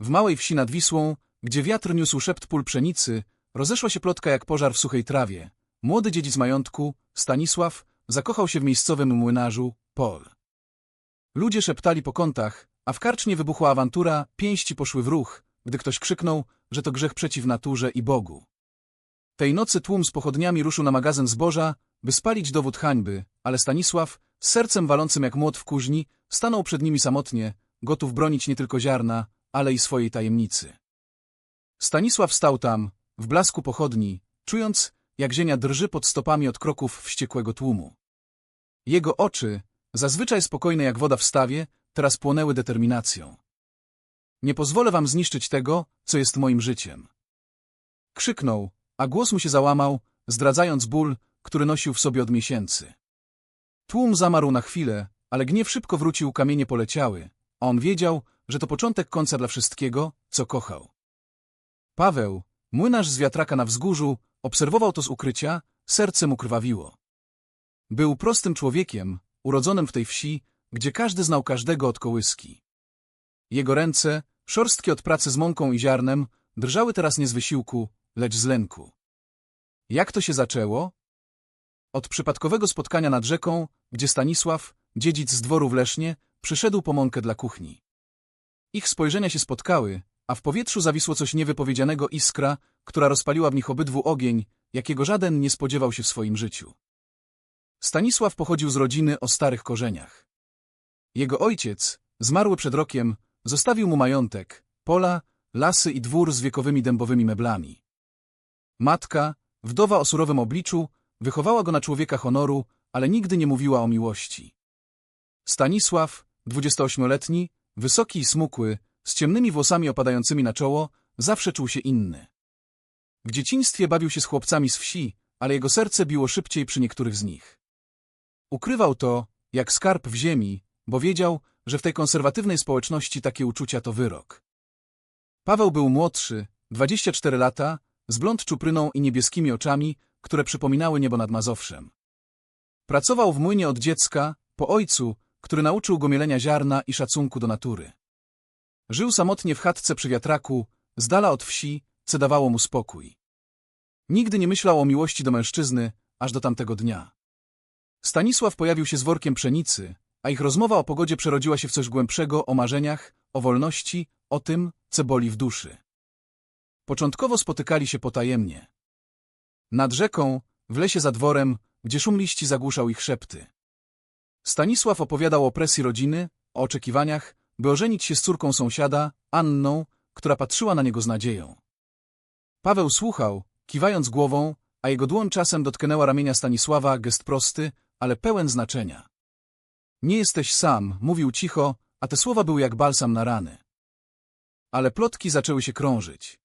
W małej wsi nad Wisłą, gdzie wiatr niósł szept pól pszenicy, rozeszła się plotka jak pożar w suchej trawie. Młody dziedzic majątku, Stanisław, zakochał się w miejscowym młynarzu, Pol. Ludzie szeptali po kątach, a w karcznie wybuchła awantura, pięści poszły w ruch, gdy ktoś krzyknął, że to grzech przeciw naturze i Bogu. Tej nocy tłum z pochodniami ruszył na magazyn zboża, by spalić dowód hańby, ale Stanisław, z sercem walącym jak młot w kuźni, stanął przed nimi samotnie, gotów bronić nie tylko ziarna, ale i swojej tajemnicy. Stanisław stał tam, w blasku pochodni, czując, jak ziemia drży pod stopami od kroków wściekłego tłumu. Jego oczy, zazwyczaj spokojne jak woda w stawie, teraz płonęły determinacją. Nie pozwolę wam zniszczyć tego, co jest moim życiem. Krzyknął, a głos mu się załamał, zdradzając ból, który nosił w sobie od miesięcy. Tłum zamarł na chwilę, ale gniew szybko wrócił, kamienie poleciały, a on wiedział, że to początek końca dla wszystkiego, co kochał. Paweł, młynarz z wiatraka na wzgórzu, obserwował to z ukrycia, serce mu krwawiło. Był prostym człowiekiem, urodzonym w tej wsi, gdzie każdy znał każdego od kołyski. Jego ręce, szorstkie od pracy z mąką i ziarnem, drżały teraz nie z wysiłku, lecz z lęku. Jak to się zaczęło? Od przypadkowego spotkania nad rzeką, gdzie Stanisław, dziedzic z dworu w Lesznie, przyszedł po mąkę dla kuchni. Ich spojrzenia się spotkały, a w powietrzu zawisło coś niewypowiedzianego iskra, która rozpaliła w nich obydwu ogień, jakiego żaden nie spodziewał się w swoim życiu. Stanisław pochodził z rodziny o starych korzeniach. Jego ojciec, zmarły przed rokiem, zostawił mu majątek, pola, lasy i dwór z wiekowymi dębowymi meblami. Matka, wdowa o surowym obliczu, wychowała go na człowieka honoru, ale nigdy nie mówiła o miłości. Stanisław, 28-letni, wysoki i smukły, z ciemnymi włosami opadającymi na czoło, zawsze czuł się inny. W dzieciństwie bawił się z chłopcami z wsi, ale jego serce biło szybciej przy niektórych z nich. Ukrywał to, jak skarb w ziemi, bo wiedział, że w tej konserwatywnej społeczności takie uczucia to wyrok. Paweł był młodszy, 24 lata, z blond czupryną i niebieskimi oczami, które przypominały niebo nad Mazowszem. Pracował w młynie od dziecka, po ojcu, który nauczył go mielenia ziarna i szacunku do natury. Żył samotnie w chatce przy wiatraku, z dala od wsi, co dawało mu spokój. Nigdy nie myślał o miłości do mężczyzny, aż do tamtego dnia. Stanisław pojawił się z workiem pszenicy, a ich rozmowa o pogodzie przerodziła się w coś głębszego o marzeniach, o wolności, o tym, co boli w duszy. Początkowo spotykali się potajemnie. Nad rzeką, w lesie za dworem, gdzie szum liści zagłuszał ich szepty. Stanisław opowiadał o presji rodziny, o oczekiwaniach, by ożenić się z córką sąsiada, Anną, która patrzyła na niego z nadzieją. Paweł słuchał, kiwając głową, a jego dłoń czasem dotknęła ramienia Stanisława, gest prosty, ale pełen znaczenia. Nie jesteś sam, mówił cicho, a te słowa były jak balsam na rany. Ale plotki zaczęły się krążyć.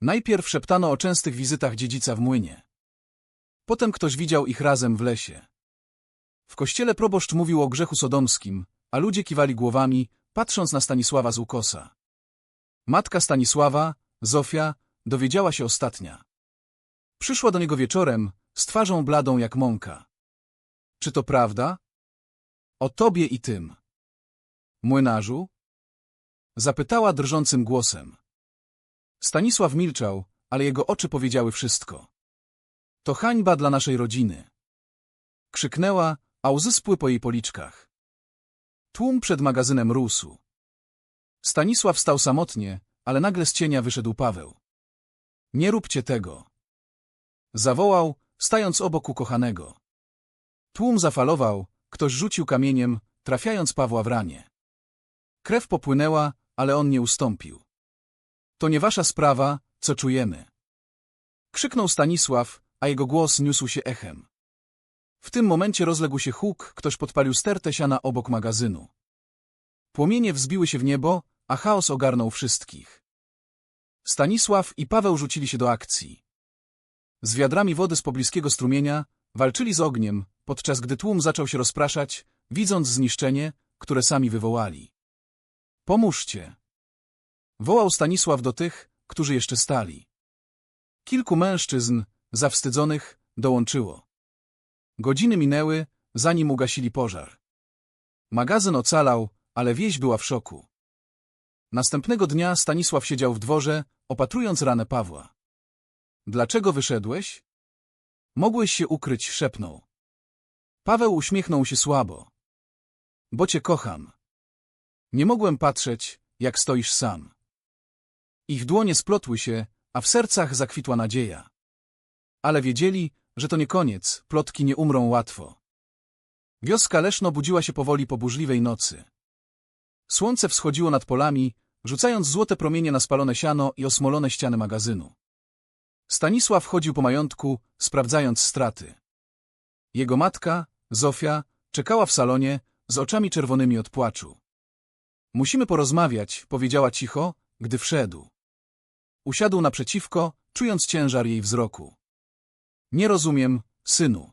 Najpierw szeptano o częstych wizytach dziedzica w młynie. Potem ktoś widział ich razem w lesie. W kościele proboszcz mówił o grzechu sodomskim, a ludzie kiwali głowami, patrząc na Stanisława z ukosa. Matka Stanisława, Zofia, dowiedziała się ostatnia. Przyszła do niego wieczorem, z twarzą bladą jak mąka. Czy to prawda? O tobie i tym. Młynarzu? Zapytała drżącym głosem. Stanisław milczał, ale jego oczy powiedziały wszystko. To hańba dla naszej rodziny. Krzyknęła, a łzy spły po jej policzkach. Tłum przed magazynem rósł. Stanisław stał samotnie, ale nagle z cienia wyszedł Paweł. Nie róbcie tego. Zawołał, stając obok ukochanego. Tłum zafalował, ktoś rzucił kamieniem, trafiając Pawła w ranie. Krew popłynęła, ale on nie ustąpił. To nie wasza sprawa, co czujemy. Krzyknął Stanisław, a jego głos niósł się echem. W tym momencie rozległ się huk, ktoś podpalił stertę siana obok magazynu. Płomienie wzbiły się w niebo, a chaos ogarnął wszystkich. Stanisław i Paweł rzucili się do akcji. Z wiadrami wody z pobliskiego strumienia walczyli z ogniem, podczas gdy tłum zaczął się rozpraszać, widząc zniszczenie, które sami wywołali. Pomóżcie! Wołał Stanisław do tych, którzy jeszcze stali. Kilku mężczyzn, zawstydzonych, dołączyło. Godziny minęły, zanim ugasili pożar. Magazyn ocalał, ale wieś była w szoku. Następnego dnia Stanisław siedział w dworze, opatrując ranę Pawła. Dlaczego wyszedłeś? Mogłeś się ukryć, szepnął. Paweł uśmiechnął się słabo. Bo cię kocham. Nie mogłem patrzeć, jak stoisz sam. Ich dłonie splotły się, a w sercach zakwitła nadzieja. Ale wiedzieli, że to nie koniec, plotki nie umrą łatwo. Wioska Leszno budziła się powoli po burzliwej nocy. Słońce wschodziło nad polami, rzucając złote promienie na spalone siano i osmolone ściany magazynu. Stanisław chodził po majątku, sprawdzając straty. Jego matka, Zofia, czekała w salonie, z oczami czerwonymi od płaczu. Musimy porozmawiać, powiedziała cicho, gdy wszedł. Usiadł naprzeciwko, czując ciężar jej wzroku. Nie rozumiem, synu.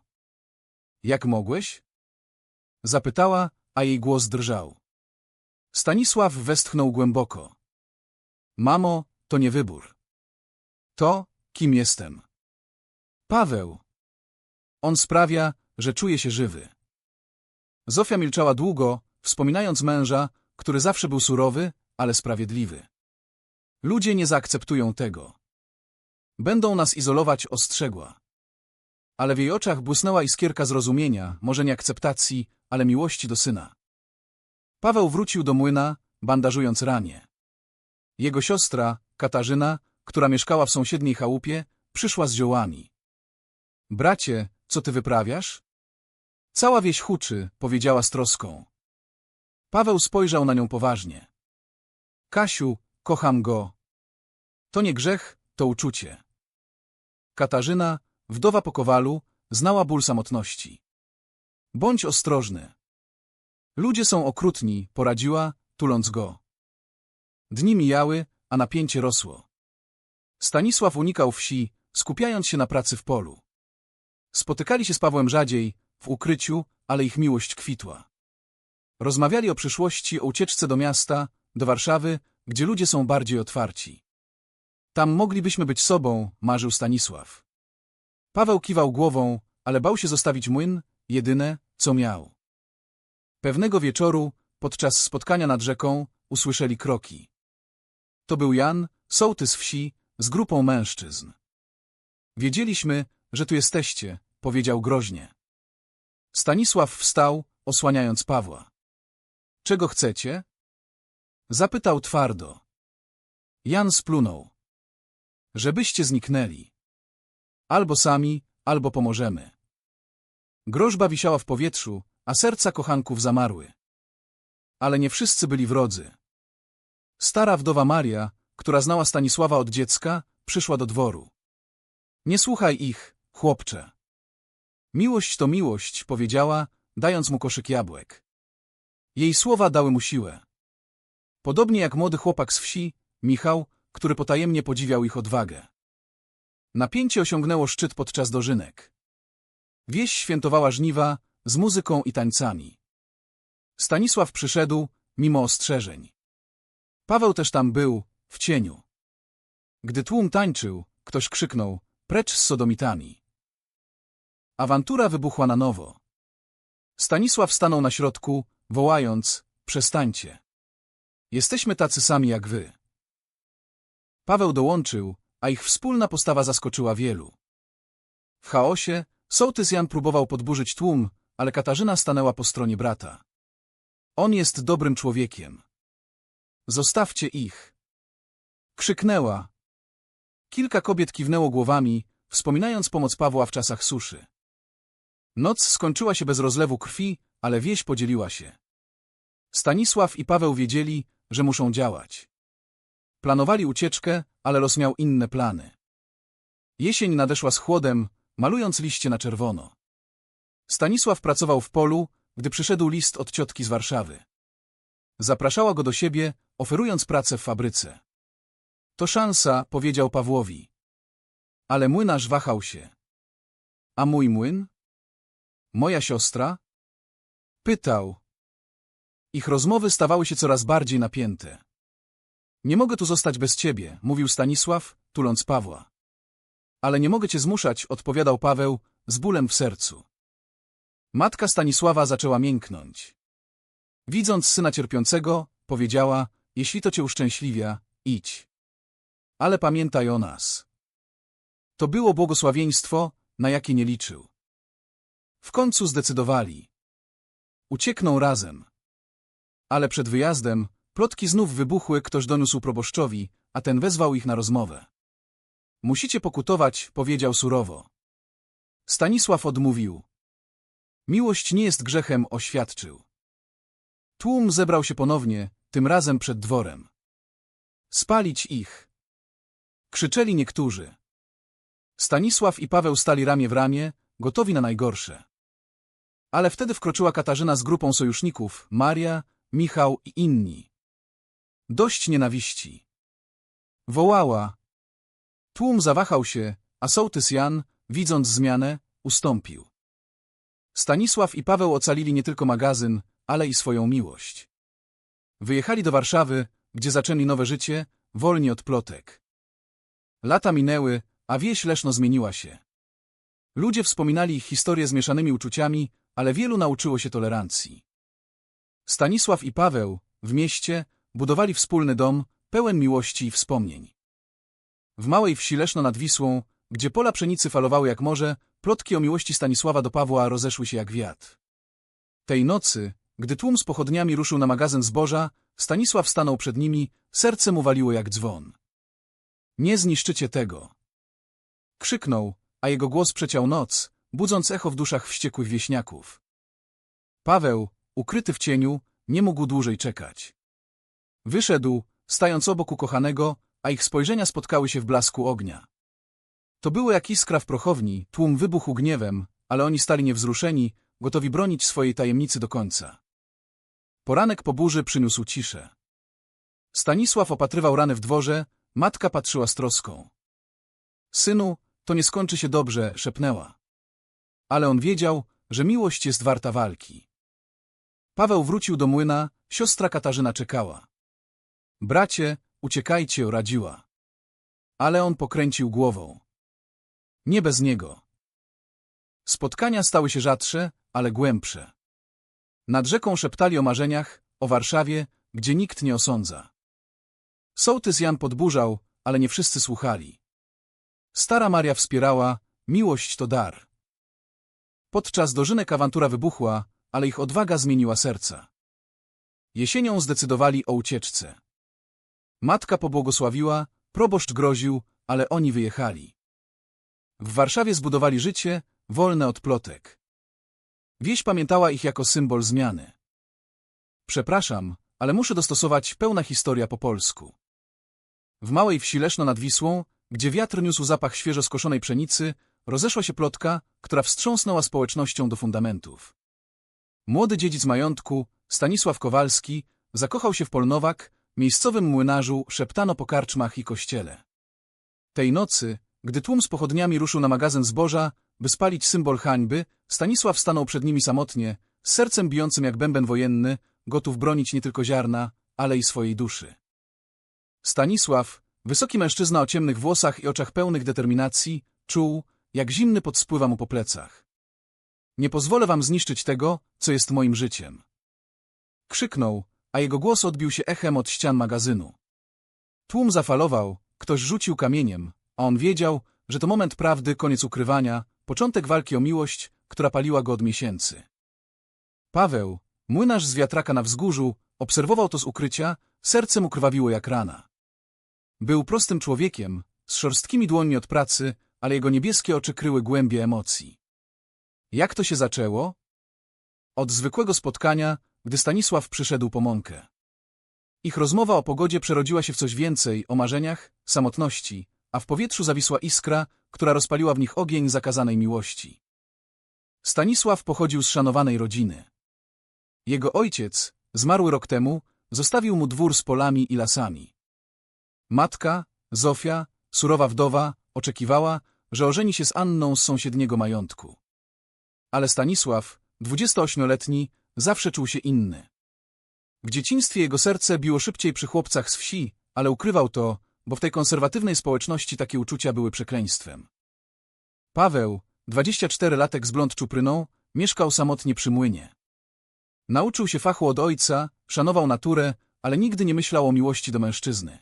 Jak mogłeś? Zapytała, a jej głos drżał. Stanisław westchnął głęboko. Mamo, to nie wybór. To, kim jestem. Paweł. On sprawia, że czuje się żywy. Zofia milczała długo, wspominając męża, który zawsze był surowy, ale sprawiedliwy. Ludzie nie zaakceptują tego. Będą nas izolować, ostrzegła. Ale w jej oczach błysnęła iskierka zrozumienia, może nie akceptacji, ale miłości do syna. Paweł wrócił do młyna, bandażując ranie. Jego siostra, Katarzyna, która mieszkała w sąsiedniej chałupie, przyszła z ziołami. Bracie, co ty wyprawiasz? Cała wieś huczy, powiedziała z troską. Paweł spojrzał na nią poważnie. Kasiu, kocham go. To nie grzech, to uczucie. Katarzyna, wdowa po kowalu, znała ból samotności. Bądź ostrożny. Ludzie są okrutni, poradziła, tuląc go. Dni mijały, a napięcie rosło. Stanisław unikał wsi, skupiając się na pracy w polu. Spotykali się z Pawłem rzadziej, w ukryciu, ale ich miłość kwitła. Rozmawiali o przyszłości, o ucieczce do miasta, do Warszawy, gdzie ludzie są bardziej otwarci. Tam moglibyśmy być sobą, marzył Stanisław. Paweł kiwał głową, ale bał się zostawić młyn, jedyne, co miał. Pewnego wieczoru, podczas spotkania nad rzeką, usłyszeli kroki. To był Jan, sołtys wsi, z grupą mężczyzn. Wiedzieliśmy, że tu jesteście, powiedział groźnie. Stanisław wstał, osłaniając Pawła. Czego chcecie? Zapytał twardo. Jan splunął. Żebyście zniknęli. Albo sami, albo pomożemy. Groźba wisiała w powietrzu, a serca kochanków zamarły. Ale nie wszyscy byli wrodzy. Stara wdowa Maria, która znała Stanisława od dziecka, przyszła do dworu. Nie słuchaj ich, chłopcze. Miłość to miłość, powiedziała, dając mu koszyk jabłek. Jej słowa dały mu siłę. Podobnie jak młody chłopak z wsi, Michał, który potajemnie podziwiał ich odwagę. Napięcie osiągnęło szczyt podczas dożynek. Wieś świętowała żniwa z muzyką i tańcami. Stanisław przyszedł, mimo ostrzeżeń. Paweł też tam był, w cieniu. Gdy tłum tańczył, ktoś krzyknął, precz z sodomitami. Awantura wybuchła na nowo. Stanisław stanął na środku, wołając, przestańcie. Jesteśmy tacy sami jak wy. Paweł dołączył, a ich wspólna postawa zaskoczyła wielu. W chaosie sołtys Jan próbował podburzyć tłum, ale Katarzyna stanęła po stronie brata. On jest dobrym człowiekiem. Zostawcie ich. Krzyknęła. Kilka kobiet kiwnęło głowami, wspominając pomoc Pawła w czasach suszy. Noc skończyła się bez rozlewu krwi, ale wieś podzieliła się. Stanisław i Paweł wiedzieli, że muszą działać. Planowali ucieczkę, ale los miał inne plany. Jesień nadeszła z chłodem, malując liście na czerwono. Stanisław pracował w polu, gdy przyszedł list od ciotki z Warszawy. Zapraszała go do siebie, oferując pracę w fabryce. To szansa, powiedział Pawłowi. Ale młynarz wahał się. A mój młyn? Moja siostra? Pytał. Ich rozmowy stawały się coraz bardziej napięte. Nie mogę tu zostać bez ciebie, mówił Stanisław, tuląc Pawła. Ale nie mogę cię zmuszać, odpowiadał Paweł, z bólem w sercu. Matka Stanisława zaczęła mięknąć. Widząc syna cierpiącego, powiedziała, jeśli to cię uszczęśliwia, idź. Ale pamiętaj o nas. To było błogosławieństwo, na jakie nie liczył. W końcu zdecydowali. Uciekną razem. Ale przed wyjazdem plotki znów wybuchły, ktoś doniósł proboszczowi, a ten wezwał ich na rozmowę. Musicie pokutować, powiedział surowo. Stanisław odmówił. Miłość nie jest grzechem, oświadczył. Tłum zebrał się ponownie, tym razem przed dworem. Spalić ich. Krzyczeli niektórzy. Stanisław i Paweł stali ramię w ramię, gotowi na najgorsze. Ale wtedy wkroczyła Katarzyna z grupą sojuszników, Maria, Michał i inni. Dość nienawiści. Wołała. Tłum zawahał się, a sołtys Jan, widząc zmianę, ustąpił. Stanisław i Paweł ocalili nie tylko magazyn, ale i swoją miłość. Wyjechali do Warszawy, gdzie zaczęli nowe życie, wolni od plotek. Lata minęły, a wieś Leszno zmieniła się. Ludzie wspominali ich historię z mieszanymi uczuciami, ale wielu nauczyło się tolerancji. Stanisław i Paweł, w mieście, budowali wspólny dom, pełen miłości i wspomnień. W małej wsi Leszno nad Wisłą, gdzie pola pszenicy falowały jak morze, plotki o miłości Stanisława do Pawła rozeszły się jak wiatr. Tej nocy, gdy tłum z pochodniami ruszył na magazyn zboża, Stanisław stanął przed nimi, serce mu waliło jak dzwon. Nie zniszczycie tego. Krzyknął, a jego głos przeciął noc, budząc echo w duszach wściekłych wieśniaków. Paweł, ukryty w cieniu, nie mógł dłużej czekać. Wyszedł, stając obok ukochanego, a ich spojrzenia spotkały się w blasku ognia. To było jak iskra w prochowni, tłum wybuchł gniewem, ale oni stali niewzruszeni, gotowi bronić swojej tajemnicy do końca. Poranek po burzy przyniósł ciszę. Stanisław opatrywał rany w dworze, matka patrzyła z troską. Synu, to nie skończy się dobrze, szepnęła. Ale on wiedział, że miłość jest warta walki. Paweł wrócił do młyna, siostra Katarzyna czekała. Bracie, uciekajcie, radziła. Ale on pokręcił głową. Nie bez niego. Spotkania stały się rzadsze, ale głębsze. Nad rzeką szeptali o marzeniach, o Warszawie, gdzie nikt nie osądza. Sołtys Jan podburzał, ale nie wszyscy słuchali. Stara Maria wspierała, miłość to dar. Podczas dożynek awantura wybuchła, ale ich odwaga zmieniła serca. Jesienią zdecydowali o ucieczce. Matka pobłogosławiła, proboszcz groził, ale oni wyjechali. W Warszawie zbudowali życie, wolne od plotek. Wieś pamiętała ich jako symbol zmiany. Przepraszam, ale muszę dostosować pełna historia po polsku. W małej wsi Leszno nad Wisłą, gdzie wiatr niósł zapach świeżo skoszonej pszenicy, rozeszła się plotka, która wstrząsnęła społecznością do fundamentów. Młody dziedzic majątku, Stanisław Kowalski, zakochał się w Polnowak, miejscowym młynarzu szeptano po karczmach i kościele. Tej nocy, gdy tłum z pochodniami ruszył na magazyn zboża, by spalić symbol hańby, Stanisław stanął przed nimi samotnie, z sercem bijącym jak bęben wojenny, gotów bronić nie tylko ziarna, ale i swojej duszy. Stanisław, wysoki mężczyzna o ciemnych włosach i oczach pełnych determinacji, czuł, jak zimny pot spływa mu po plecach. Nie pozwolę wam zniszczyć tego, co jest moim życiem. Krzyknął, a jego głos odbił się echem od ścian magazynu. Tłum zafalował, ktoś rzucił kamieniem, a on wiedział, że to moment prawdy, koniec ukrywania, początek walki o miłość, która paliła go od miesięcy. Paweł, młynarz z wiatraka na wzgórzu, obserwował to z ukrycia, serce mu krwawiło jak rana. Był prostym człowiekiem, z szorstkimi dłońmi od pracy, ale jego niebieskie oczy kryły głębie emocji. Jak to się zaczęło? Od zwykłego spotkania, gdy Stanisław przyszedł po mąkę. Ich rozmowa o pogodzie przerodziła się w coś więcej, o marzeniach, samotności, a w powietrzu zawisła iskra, która rozpaliła w nich ogień zakazanej miłości. Stanisław pochodził z szanowanej rodziny. Jego ojciec, zmarły rok temu, zostawił mu dwór z polami i lasami. Matka, Zofia, surowa wdowa, oczekiwała, że ożeni się z Anną z sąsiedniego majątku. Ale Stanisław, 28-letni, zawsze czuł się inny. W dzieciństwie jego serce biło szybciej przy chłopcach z wsi, ale ukrywał to, bo w tej konserwatywnej społeczności takie uczucia były przekleństwem. Paweł, 24-latek z blond czupryną, mieszkał samotnie przy młynie. Nauczył się fachu od ojca, szanował naturę, ale nigdy nie myślał o miłości do mężczyzny.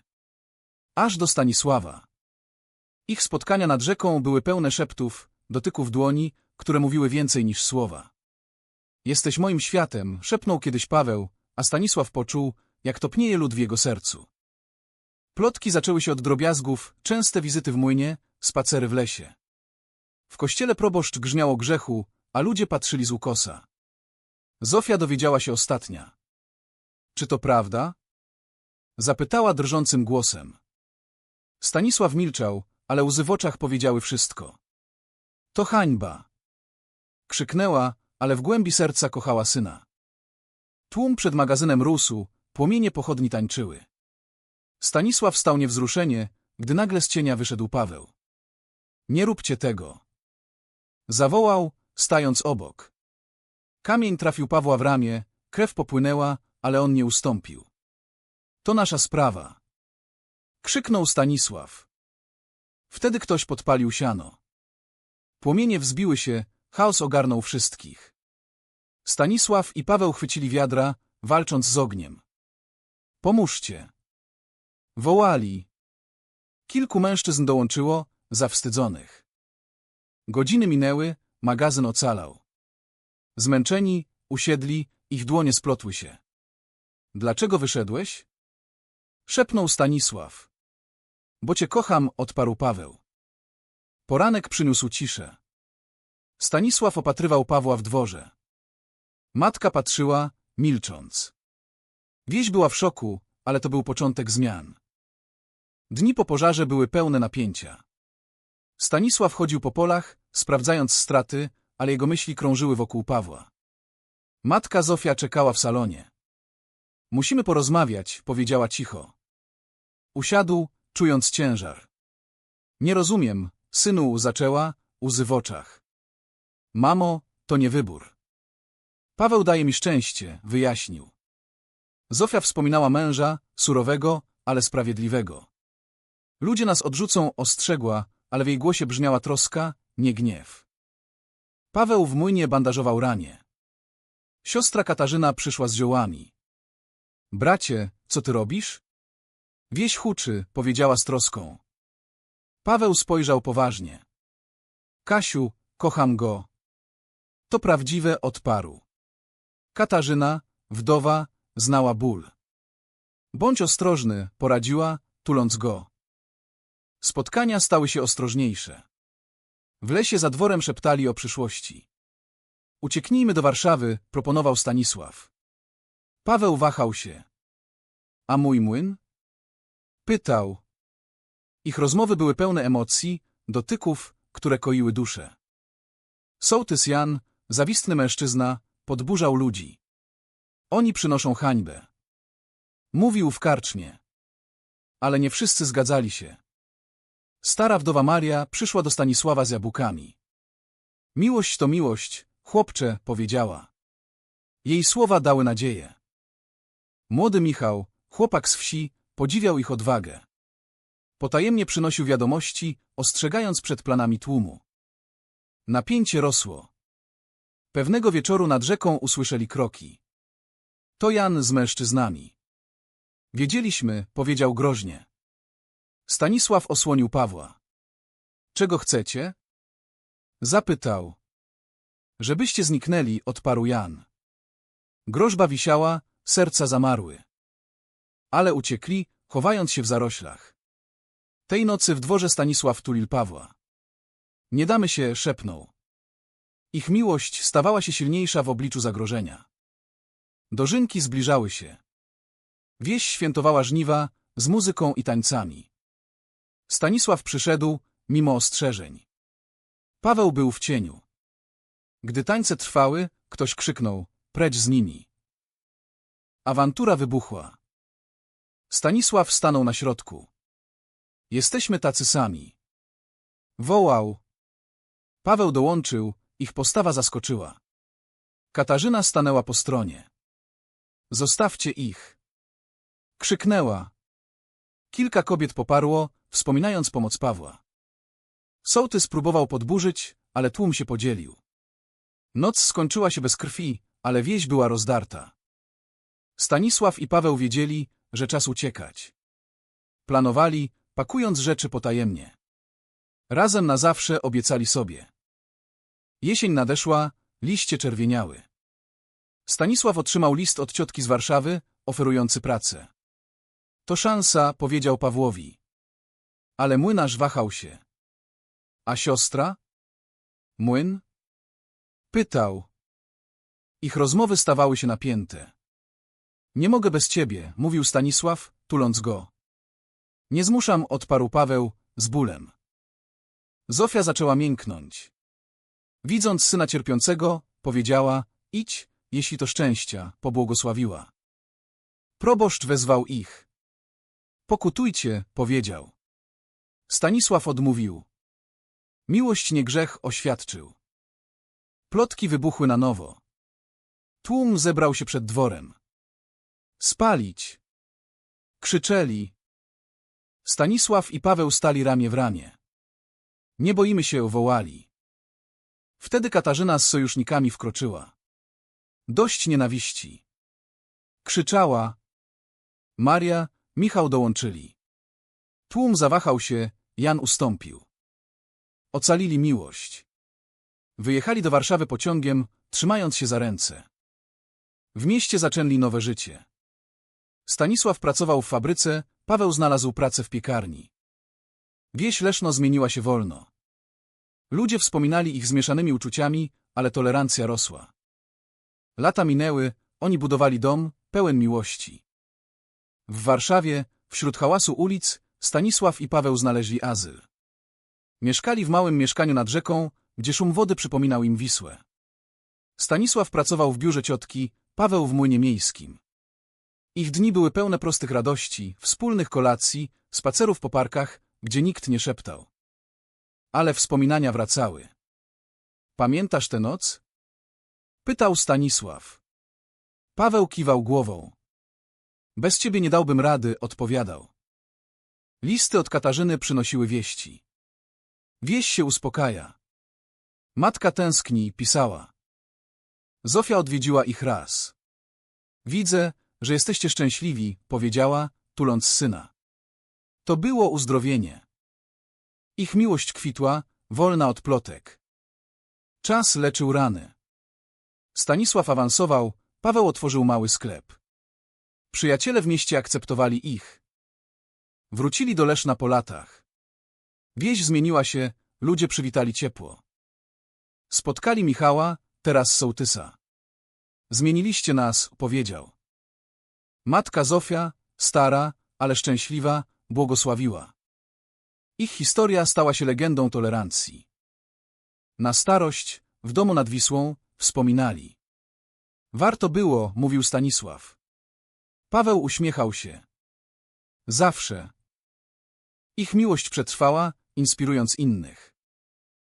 Aż do Stanisława. Ich spotkania nad rzeką były pełne szeptów, dotyków dłoni, które mówiły więcej niż słowa. Jesteś moim światem, szepnął kiedyś Paweł, a Stanisław poczuł, jak topnieje lód w jego sercu. Plotki zaczęły się od drobiazgów, częste wizyty w młynie, spacery w lesie. W kościele proboszcz grzmiał o grzechu, a ludzie patrzyli z ukosa. Zofia dowiedziała się ostatnia. Czy to prawda? Zapytała drżącym głosem. Stanisław milczał, ale łzy w oczach powiedziały wszystko. To hańba. Krzyknęła, ale w głębi serca kochała syna. Tłum przed magazynem rósł, płomienie pochodni tańczyły. Stanisław stał niewzruszenie, gdy nagle z cienia wyszedł Paweł. Nie róbcie tego. Zawołał, stając obok. Kamień trafił Pawła w ramię, krew popłynęła, ale on nie ustąpił. To nasza sprawa. Krzyknął Stanisław. Wtedy ktoś podpalił siano. Płomienie wzbiły się, chaos ogarnął wszystkich. Stanisław i Paweł chwycili wiadra, walcząc z ogniem. Pomóżcie. Wołali. Kilku mężczyzn dołączyło, zawstydzonych. Godziny minęły, magazyn ocalał. Zmęczeni, usiedli, ich dłonie splotły się. Dlaczego wyszedłeś? Szepnął Stanisław. Bo cię kocham, odparł Paweł. Poranek przyniósł ciszę. Stanisław opatrywał Pawła w dworze. Matka patrzyła, milcząc. Wieś była w szoku, ale to był początek zmian. Dni po pożarze były pełne napięcia. Stanisław chodził po polach, sprawdzając straty, ale jego myśli krążyły wokół Pawła. Matka Zofia czekała w salonie. Musimy porozmawiać, powiedziała cicho. Usiadł, czując ciężar. Nie rozumiem, synu, zaczęła, łzy w oczach. Mamo, to nie wybór. Paweł daje mi szczęście, wyjaśnił. Zofia wspominała męża, surowego, ale sprawiedliwego. Ludzie nas odrzucą, ostrzegła, ale w jej głosie brzmiała troska, nie gniew. Paweł w młynie bandażował ranie. Siostra Katarzyna przyszła z ziołami. Bracie, co ty robisz? Wieś huczy, powiedziała z troską. Paweł spojrzał poważnie. Kasiu, kocham go. To prawdziwe odparu. Katarzyna, wdowa, znała ból. Bądź ostrożny, poradziła, tuląc go. Spotkania stały się ostrożniejsze. W lesie za dworem szeptali o przyszłości. Ucieknijmy do Warszawy, proponował Stanisław. Paweł wahał się. A mój młyn? Pytał. Ich rozmowy były pełne emocji, dotyków, które koiły duszę. Sołtys Jan, zawistny mężczyzna, podburzał ludzi. Oni przynoszą hańbę. Mówił w karczmie. Ale nie wszyscy zgadzali się. Stara wdowa Maria przyszła do Stanisława z jabłkami. Miłość to miłość, chłopcze, powiedziała. Jej słowa dały nadzieję. Młody Michał, chłopak z wsi, podziwiał ich odwagę. Potajemnie przynosił wiadomości, ostrzegając przed planami tłumu. Napięcie rosło. Pewnego wieczoru nad rzeką usłyszeli kroki. To Jan z mężczyznami. Wiedzieliśmy, powiedział groźnie. Stanisław osłonił Pawła. Czego chcecie? Zapytał. Żebyście zniknęli, odparł Jan. Groźba wisiała, serca zamarły. Ale uciekli, chowając się w zaroślach. Tej nocy w dworze Stanisław tulil Pawła. Nie damy się, szepnął. Ich miłość stawała się silniejsza w obliczu zagrożenia. Dożynki zbliżały się. Wieś świętowała żniwa z muzyką i tańcami. Stanisław przyszedł, mimo ostrzeżeń. Paweł był w cieniu. Gdy tańce trwały, ktoś krzyknął, precz z nimi. Awantura wybuchła. Stanisław stanął na środku. Jesteśmy tacy sami. Wołał. Paweł dołączył, ich postawa zaskoczyła. Katarzyna stanęła po stronie. Zostawcie ich. Krzyknęła. Kilka kobiet poparło, wspominając pomoc Pawła. Sołtys próbował podburzyć, ale tłum się podzielił. Noc skończyła się bez krwi, ale wieś była rozdarta. Stanisław i Paweł wiedzieli, że czas uciekać. Planowali, pakując rzeczy potajemnie. Razem na zawsze obiecali sobie. Jesień nadeszła, liście czerwieniały. Stanisław otrzymał list od ciotki z Warszawy, oferujący pracę. To szansa, powiedział Pawłowi. Ale młynarz wahał się. A siostra? Młyn? Pytał. Ich rozmowy stawały się napięte. Nie mogę bez ciebie, mówił Stanisław, tuląc go. Nie zmuszam, odparł Paweł, z bólem. Zofia zaczęła mięknąć. Widząc syna cierpiącego, powiedziała, idź, jeśli to szczęścia, pobłogosławiła. Proboszcz wezwał ich. Pokutujcie, powiedział. Stanisław odmówił. Miłość nie grzech oświadczył. Plotki wybuchły na nowo. Tłum zebrał się przed dworem. Spalić! Krzyczeli. Stanisław i Paweł stali ramię w ramię. Nie boimy się, wołali. Wtedy Katarzyna z sojusznikami wkroczyła. Dość nienawiści. Krzyczała. Maria, Michał dołączyli. Tłum zawahał się, Jan ustąpił. Ocalili miłość. Wyjechali do Warszawy pociągiem, trzymając się za ręce. W mieście zaczęli nowe życie. Stanisław pracował w fabryce, Paweł znalazł pracę w piekarni. Wieś Leszno zmieniła się wolno. Ludzie wspominali ich zmieszanymi uczuciami, ale tolerancja rosła. Lata minęły, oni budowali dom, pełen miłości. W Warszawie, wśród hałasu ulic, Stanisław i Paweł znaleźli azyl. Mieszkali w małym mieszkaniu nad rzeką, gdzie szum wody przypominał im Wisłę. Stanisław pracował w biurze ciotki, Paweł w młynie miejskim. Ich dni były pełne prostych radości, wspólnych kolacji, spacerów po parkach, gdzie nikt nie szeptał. Ale wspominania wracały. Pamiętasz tę noc? Pytał Stanisław. Paweł kiwał głową. Bez ciebie nie dałbym rady, odpowiadał. Listy od Katarzyny przynosiły wieści. Wieś się uspokaja. Matka tęskni, pisała. Zofia odwiedziła ich raz. Widzę, że jesteście szczęśliwi, powiedziała, tuląc syna. To było uzdrowienie. Ich miłość kwitła, wolna od plotek. Czas leczył rany. Stanisław awansował, Paweł otworzył mały sklep. Przyjaciele w mieście akceptowali ich. Wrócili do Leszna po latach. Wieś zmieniła się, ludzie przywitali ciepło. Spotkali Michała, teraz sołtysa. Zmieniliście nas, powiedział. Matka Zofia, stara, ale szczęśliwa, błogosławiła. Ich historia stała się legendą tolerancji. Na starość, w domu nad Wisłą, wspominali. Warto było, mówił Stanisław. Paweł uśmiechał się. Zawsze. Ich miłość przetrwała, inspirując innych.